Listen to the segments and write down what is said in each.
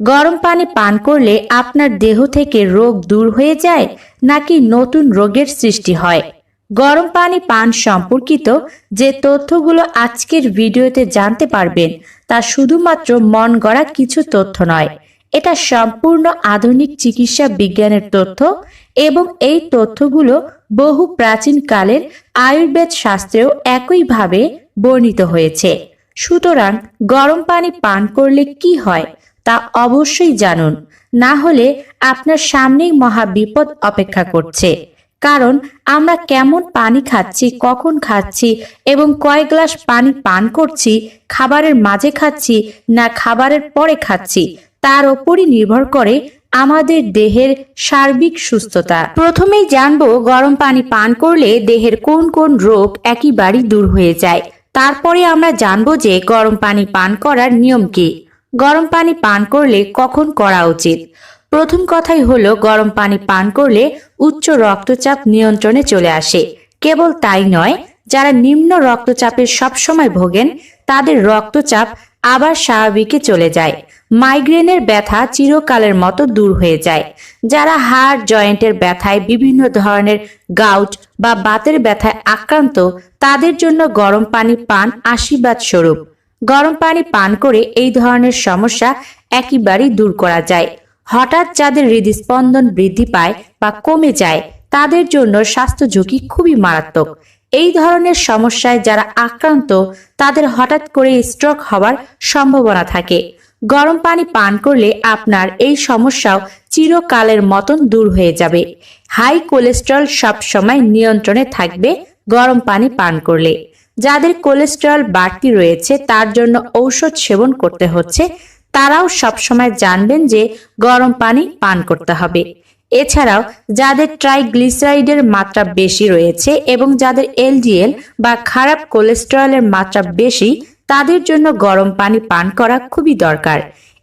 গরম পানি পান করলে আপনার দেহ থেকে রোগ দূর হয়ে যায় নাকি নতুন রোগের সৃষ্টি হয়। গরম পানি পান সম্পর্কিত যে তথ্যগুলো আজকের ভিডিওতে জানতে পারবেন তা শুধুমাত্র মন গড়া কিছু তথ্য নয়। এটা সম্পূর্ণ আধুনিক চিকিৎসা বিজ্ঞানের তথ্য এবং এই তথ্যগুলো বহু প্রাচীন কালের আয়ুর্বেদ শাস্ত্রেও একইভাবে বর্ণিত হয়েছে। সুতরাং গরম পানি পান করলে কি হয়? তা অবশ্যই জানুন। না হলে আপনার সামনেই মহা বিপদ অপেক্ষা করছে। কারণ আমরা কেমন পানি খাচ্ছি, কখন খাচ্ছি এবং কয় গ্লাস পানি পান করছি, খাবারের মাঝে খাচ্ছি না খাবারের পরে খাচ্ছি, তার ওপরই নির্ভর করে আমাদের দেহের সার্বিক সুস্থতা। প্রথমেই জানব গরম পানি পান করলে দেহের কোন কোন রোগ একেবারেই দূর হয়ে যায়। তারপরে আমরা জানব যে গরম পানি পান করার নিয়ম কি। গরম পানি পান করলে কখন করা উচিত? প্রথম কথাই হলো, গরম পানি পান করলে উচ্চ রক্তচাপ নিয়ন্ত্রণে চলে আসে। কেবল তাই নয়, যারা নিম্ন রক্তচাপের সবসময় ভোগেন, তাদের রক্তচাপ আবার স্বাভাবিকে চলে যায়। মাইগ্রেনের ব্যথা চিরকালের মতো দূর হয়ে যায়। যারা হাড়, জয়েন্টের ব্যথায়, বিভিন্ন ধরনের গাউট বা বাতের ব্যথায় আক্রান্ত, তাদের জন্য গরম পানি পান আশীর্বাদ স্বরূপ গরম পানি পান করে এই ধরনের সমস্যা একেবারেই দূর করা যায়। হঠাৎ যাদের হৃদস্পন্দন বৃদ্ধি পায় বা কমে যায়, তাদের জন্য স্বাস্থ্য ঝুঁকি খুবই মারাত্মক। এই ধরনের সমস্যায় যারা আক্রান্ত, তাদের হঠাৎ করে স্ট্রোক হওয়ার সম্ভাবনা থাকে। গরম পানি পান করলে আপনার এই সমস্যাও চিরকালের মতন দূর হয়ে যাবে। হাই কোলেস্ট্রল সবসময় নিয়ন্ত্রণে থাকবে গরম পানি পান করলে। যাদের কোলেস্টেরল বাড়তি রয়েছে, তার জন্য ঔষধ সেবন করতে হচ্ছে। তারাও সবসময় জানবেন যে গরম পানি পান করতে হবে। এছাড়াও যাদের ট্রাইগ্লিসারাইডের মাত্রা বেশি রয়েছে এবং যাদের এলডিএল বা খারাপ কোলেস্টেরলের মাত্রা বেশি, তাদের জন্য গরম পানি পান করা খুবই দরকার।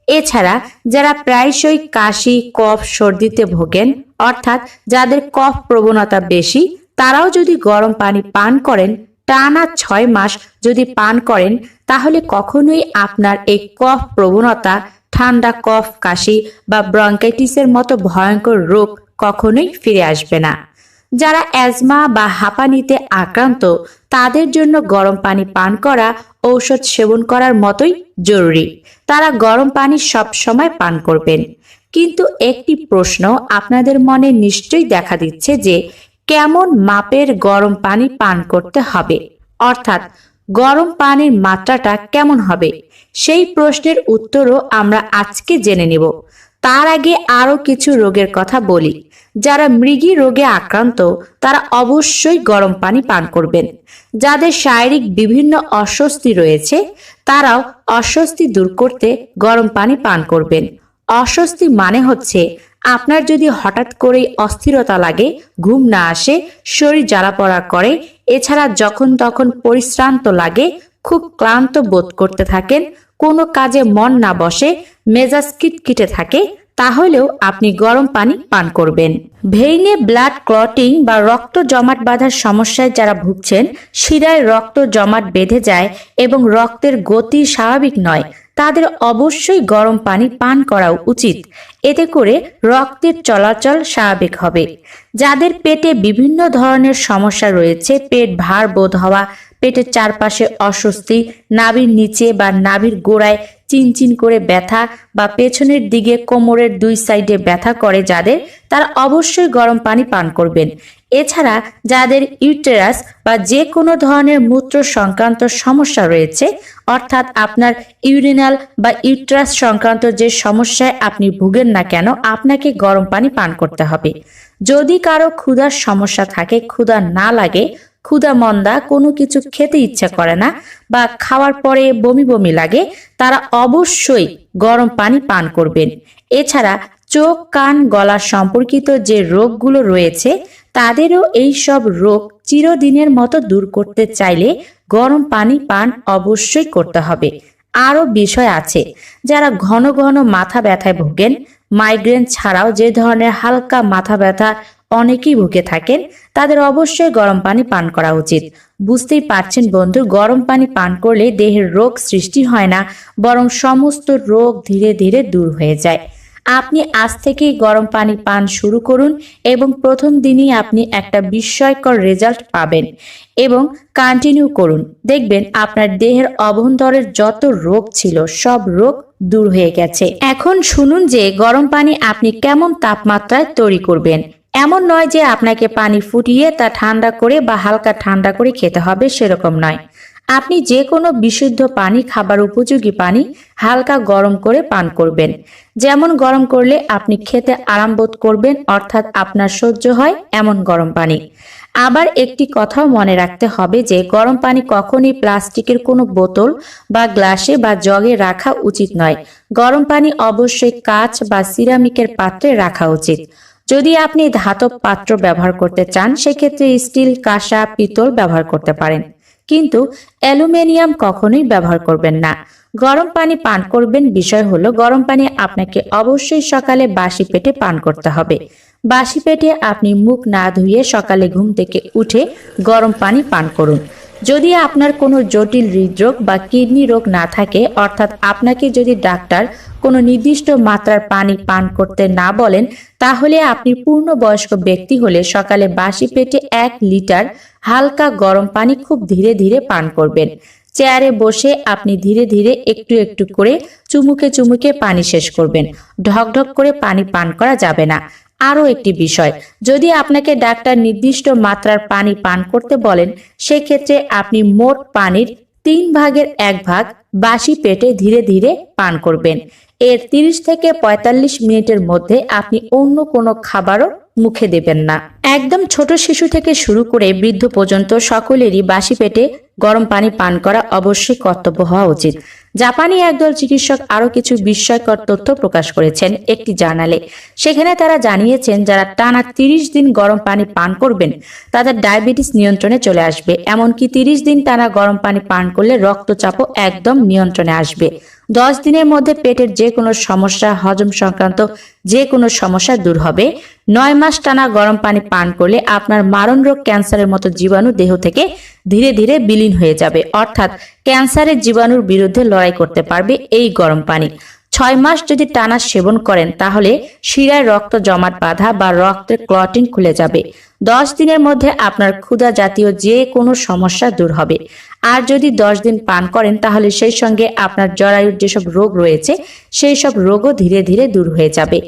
এছাড়া যারা প্রায়শই কাশি, কফ, সর্দিতে ভোগেন, অর্থাৎ যাদের কফ প্রবণতা বেশি, তারাও যদি গরম পানি পান করেন টানা ছয় মাস যদি পান করেন, তাহলে কখনোই আপনার এই কফ প্রবণতা, ঠান্ডা কফ কাশি বা ব্রঙ্কাইটিসের মতো ভয়ঙ্কর রোগ কখনোই ফিরে আসবে না। যারা অ্যাজমা বা হাঁপানিতে আক্রান্ত, তাদের জন্য গরম পানি পান করা, ঔষধ সেবন করার মতোই জরুরি। তারা গরম পানি সব সময় পান করবেন। কিন্তু একটি প্রশ্ন আপনাদের মনে নিশ্চয়ই দেখা দিচ্ছে যে কেমন মাপের গরম পানি পান করতে হবে? অর্থাৎ, গরম পানির মাত্রাটা কেমন হবে? সেই প্রশ্নের উত্তরও আমরা আজকে জেনে নেব। তার আগে আরও কিছু রোগের কথা বলি। যারা মৃগী রোগে আক্রান্ত, তারা অবশ্যই গরম পানি পান করবেন। যাদের শারীরিক বিভিন্ন অস্বস্তি রয়েছে, তারাও অস্বস্তি দূর করতে গরম পানি পান করবেন। অস্বস্তি মানে হচ্ছে আপনার যদি হঠাৎ করে অস্থিরতা লাগে, ঘুম না আসে, শরীর জ্বালাপড়া করে, এছাড়া যখন তখন পরিশ্রান্ত লাগে, খুব ক্লান্ত বোধ করতে থাকেন, কোনো কাজে মন না বসে, মেজাজ কিটকিটে থাকে, তাহলেও আপনি গরম পানি পান করবেন। ভেইনে ব্লাড ক্লটিং বা রক্ত জমাট বাঁধার সমস্যায় যারা ভুগছেন, শিরায় রক্ত জমাট বেঁধে যায় এবং রক্তের গতি স্বাভাবিক নয় তাদের অবশ্যই গরম পানি পান করা উচিত। এতে করে রক্তের চলাচল স্বাভাবিক হবে। যাদের পেটে বিভিন্ন ধরনের সমস্যা রয়েছে, পেট ভার বোধ হওয়া, পেটের চারপাশে অস্বস্তি, নাভির নিচে বা নাভির গোড়ায় চিনচিন করে ব্যথা বা পেছনের দিকে কোমরের দুই সাইডে ব্যথা করে যাদের, তারা অবশ্যই গরম পানি পান করবেন। এছাড়া যাদের ইউটেরাস বা যে কোনো ধরনের মূত্র সংক্রান্ত সমস্যা রয়েছে, অর্থাৎ আপনার ইউরিনাল বা ইউট্রাস সংক্রান্ত যে সমস্যায় আপনি ভুগেন না কেন, আপনাকে গরম পানি পান করতে হবে। যদি কারও ক্ষুধার সমস্যা থাকে, ক্ষুধা না লাগে, ক্ষুধা মন্দা, কোনো কিছু খেতে ইচ্ছা করে না বা খাওয়ার পরে বমি বমি লাগে, তারা অবশ্যই গরম পানি পান করবেন। এছাড়া চোখ, কান, গলা সম্পর্কিত যে রোগগুলো রয়েছে তাদেরও এই সব রোগ চিরদিনের মতো দূর করতে চাইলে গরম পানি পান অবশ্যই করতে হবে। আরও বিষয় আছে, যারা ঘন ঘন মাথা ব্যথায় ভোগেন, মাইগ্রেন ছাড়াও যে ধরনের হালকা মাথা ব্যথা অনেকেই ভুগে থাকেন, তাদের অবশ্যই গরম পানি পান করা উচিত। বুঝতেই পারছেন বন্ধু, গরম পানি পান করলে দেহের রোগ সৃষ্টি হয় না, বরং সমস্ত রোগ ধীরে ধীরে দূর হয়ে যায়। আপনি আজ থেকেই গরম পানি পান শুরু করুন এবং প্রথম দিনই আপনি একটা বিস্ময়কর রেজাল্ট পাবেন এবং কন্টিনিউ করুন। দেখবেন আপনার দেহের অভ্যন্তরের যত রোগ ছিল, সব রোগ দূর হয়ে গেছে। এখন শুনুন যে গরম পানি আপনি কেমন তাপমাত্রায় তৈরি করবেন। এমন নয় যে আপনাকে পানি ফুটিয়ে তা ঠান্ডা করে বা হালকা ঠান্ডা করে খেতে হবে, সেরকম নয়। আপনি যে কোনো বিশুদ্ধ পানি খাবার উপযোগী পানি হালকা গরম করে পান করবেন। যেমন গরম করলে আপনি খেতে আরাম বোধ করবেন, অর্থাৎ আপনার সহ্য হয় এমন গরম পানি। আবার একটি কথাও মনে রাখতে হবে যে, গরম পানি কখনই প্লাস্টিকের কোনো বোতল বা গ্লাসে বা জগে রাখা উচিত নয়। গরম পানি অবশ্যই কাঁচ বা সিরামিকের পাত্রে রাখা উচিত। যদি আপনি ধাতব পাত্র ব্যবহার করতে চান, সেক্ষেত্রে স্টিল, কাঁসা, পিতল ব্যবহার করতে পারেন। কিন্তু অ্যালুমিনিয়াম কখনোই ব্যবহার করবেন না। গরম পানি পান করবেন বিষয় হলো গরম পানি আপনাকে অবশ্যই সকালে বাসি পেটে পান করতে হবে। বাসি পেটে আপনি মুখ না ধুয়ে সকালে ঘুম থেকে উঠে গরম পানি পান করুন। যদি আপনার কোনো জটিল হৃদরোগ বা কিডনি রোগ না থাকে, অর্থাৎ আপনাকে যদি ডাক্তার কোনো নির্দিষ্ট মাত্রার পানি পান করতে না বলেন, তাহলে আপনি পূর্ণবয়স্ক ব্যক্তি হলে সকালে বাসি পেটে এক লিটার হালকা গরম পানি খুব ধীরে ধীরে পান করবেন। চেয়ারে বসে আপনি ধীরে ধীরে একটু একটু করে চুমুকে চুমুকে পানি শেষ করবেন। ঢকঢক করে পানি পান করা যাবে না। আরও একটি বিষয়। যদি আপনাকে ডাক্তার নির্দিষ্ট মাত্রার পানি পান করতে বলেন, সেক্ষেত্রে আপনি মোট পানির তিন ভাগের এক ভাগ বাসি পেটে ধীরে ধীরে পান করবেন। এর 30 থেকে ৪৫ মিনিটের মধ্যে আপনি অন্য কোনো খাবারও মুখে দেবেন না। একদম ছোট শিশু থেকে শুরু করে বৃদ্ধ পর্যন্ত সকলেরই বাসি পেটে গরম পানি পান করা অবশ্যই কর্তব্য হওয়া উচিত। জাপানি একদল চিকিৎসক আরও কিছু বিস্ময়কর তথ্য প্রকাশ করেছেন একটি জার্নালে। সেখানে তারা জানিয়েছেন, যারা টানা তিরিশ দিন গরম পানি পান করবেন, তাদের ডায়াবেটিস নিয়ন্ত্রণে চলে আসবে। এমনকি তিরিশ দিন টানা গরম পানি পান করলে রক্তচাপও একদম নিয়ন্ত্রণে আসবে। দশ দিনের মধ্যে পেটের যে কোনো সমস্যা, হজম সংক্রান্ত যে কোনো সমস্যা দূর হবে। নয় মাস টানা গরম পানি পান করলে আপনার মারণ রোগ ক্যান্সারের মতো জীবাণু দেহ থেকে ধীরে ধীরে বিলীন হয়ে যাবে। অর্থাৎ ক্যান্সারের জীবাণুর বিরুদ্ধে লড়াই করতে পারবে এই গরম পানি। ছয় মাস যদি টানা সেবন করেন, তাহলে শিরায় রক্ত জমাট বাঁধা বা রক্তের ক্লটিং খুলে যাবে। দশ দিনের মধ্যে আপনার ক্ষুধা জাতীয় যে কোনো সমস্যা দূর হবে। আর যদি দশ দিন পান করেন, তাহলে সেই সঙ্গে আপনার জরায়ুর যেসব রোগ রয়েছে, সেই সব রোগও ধীরে ধীরে দূর হয়ে যাবে।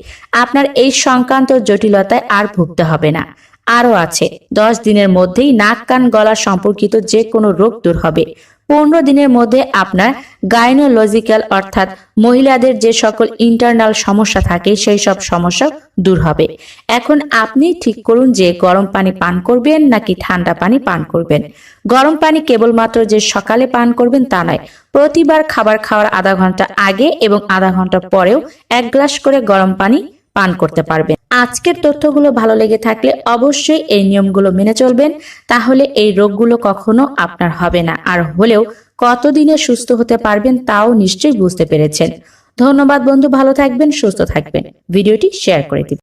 আপনার এই সংক্রান্ত জটিলতায় আর ভুগতে হবে না। আরও আছে, দশ দিনের মধ্যেই নাক কান গলা সম্পর্কিত যে কোনো রোগ দূর হবে। পনেরো দিনের মধ্যে আপনার গাইনোলজিক্যাল অর্থাৎ মহিলাদের যে সকল ইন্টারনাল সমস্যা থাকে, সেই সব সমস্যা দূর হবে। এখন আপনি ঠিক করুন যে গরম পানি পান করবেন নাকি ঠান্ডা পানি পান করবেন। গরম পানি কেবলমাত্র যে সকালে পান করবেন তা নয়, প্রতিবার খাবার খাওয়ার আধা ঘণ্টা আগে এবং আধা ঘণ্টা পরেও এক গ্লাস করে গরম পানি পান করতে পারবেন। আজকের তথ্যগুলো ভালো লেগে থাকলে অবশ্যই এই নিয়মগুলো মেনে চলবেন। তাহলে এই রোগগুলো কখনো আপনার হবে না। আর হলেও কতদিনে সুস্থ হতে পারবেন তাও নিশ্চয়ই বুঝতে পেরেছেন। ধন্যবাদ বন্ধু, ভালো থাকবেন, সুস্থ থাকবেন। ভিডিওটি শেয়ার করে দিন